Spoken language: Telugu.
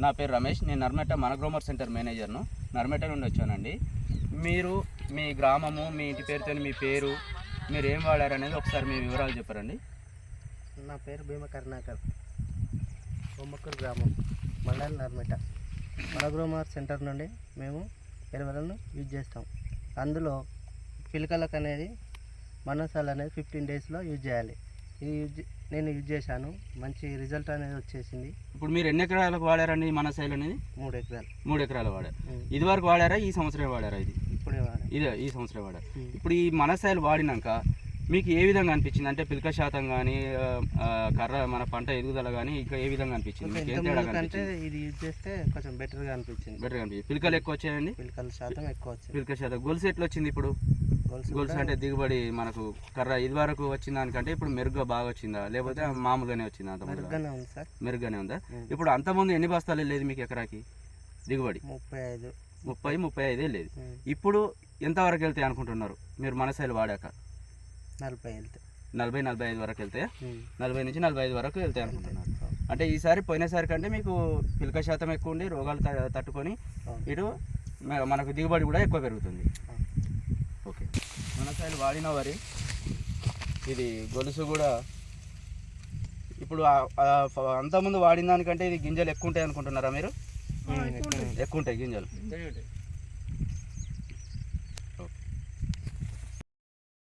నా పేరు రమేష్. నేను నర్మేట మన గ్రోమర్ సెంటర్ మేనేజర్ను. నర్మేట నుండి వచ్చానండి. మీరు మీ గ్రామము మీ ఇంటి పేరుతో మీ పేరు మీరు ఏం వాడారు అనేది ఒకసారి మీ వివరాలు చెప్పారండి. నా పేరు భీమ కరుణాకర్. బొమ్మక్కూరు గ్రామం మండల నర్మేట. మనగ్రోమర్ సెంటర్ నుండి మేము ఎరువులను యూజ్ చేస్తాం. అందులో పిలకలకు అనేది మనసాలు అనేది ఫిఫ్టీన్ డేస్లో యూజ్ చేయాలి. ఇది యూజ్ నేను యూజ్ చేశాను. మంచి రిజల్ట్ అనేది వచ్చేసింది. ఇప్పుడు మీరు ఎన్ని ఎకరాలకు వాడారండి మన శైలి అనేది? మూడు ఎకరాలు. మూడు ఎకరాలు వాడారు. ఇది వరకు వాడారా? ఈ సంవత్సరం వాడారా ఇది? ఇప్పుడే వాడాను. ఇదే ఈ సంవత్సరం వాడారు. ఇప్పుడు ఈ మన శైలి వాడినాక మీకు ఏ విధంగా అనిపించింది? అంటే పిలక శాతం కానీ కర్ర మన పంట ఎదుగుదల కానీ ఇంకా ఏ విధంగా మీకు ఏం తేడా అనిపించింది? ఇది యూజ్ చేస్తే కొంచెం బెటర్గా అనిపించింది. బెటర్గా అనిపించింది. పిలకలు ఎక్కువ వచ్చాయండి? పిలకల శాతం ఎక్కువ వచ్చింది పిలక శాతం. గొలుసు ఎట్లా వచ్చింది ఇప్పుడు? గొలుసు అంటే దిగుబడి మనకు కర్ర ఇది వరకు వచ్చిన దానికంటే ఇప్పుడు మెరుగ్గా బాగా వచ్చిందా? లేకపోతే మామూలుగానే వచ్చిందా అంత మెరుగ్గానే ఉంది. ఇప్పుడు అంతకుముందు ఎన్ని బస్తాలు వెళ్ళేది మీకు ఎకరాకి? దిగుబడి? ముప్పై ఐదు. ముప్పై ముప్పై ఐదు వెళ్ళేది. ఉమ్. ఇప్పుడు ఎంతవరకు వెళ్తాయి అనుకుంటున్నారు? మీరు మనసైలు వాడాక? నలభై నలభై నలభై ఐదు వరకు వెళ్తాయి. నలభై నుంచి నలభై ఐదు వరకు వెళ్తాయి అనుకుంటున్నారు. అంటే ఈసారి పోయినసారి కంటే మీకు పిలక శాతం ఎక్కువ ఉండి రోగాలు తట్టుకొని. ఇటు మనకు దిగుబడి కూడా ఎక్కువ పెరుగుతుంది. ఓకే. మనసైలు వాడిన వరి ఇది గొలుసు కూడా ఇప్పుడు అంతకుముందు వాడిన దానికంటే ఇది గింజలు ఎక్కువ ఉంటాయి అనుకుంటున్నారా మీరు. ఎక్కువ ఉంటాయి. గింజలు.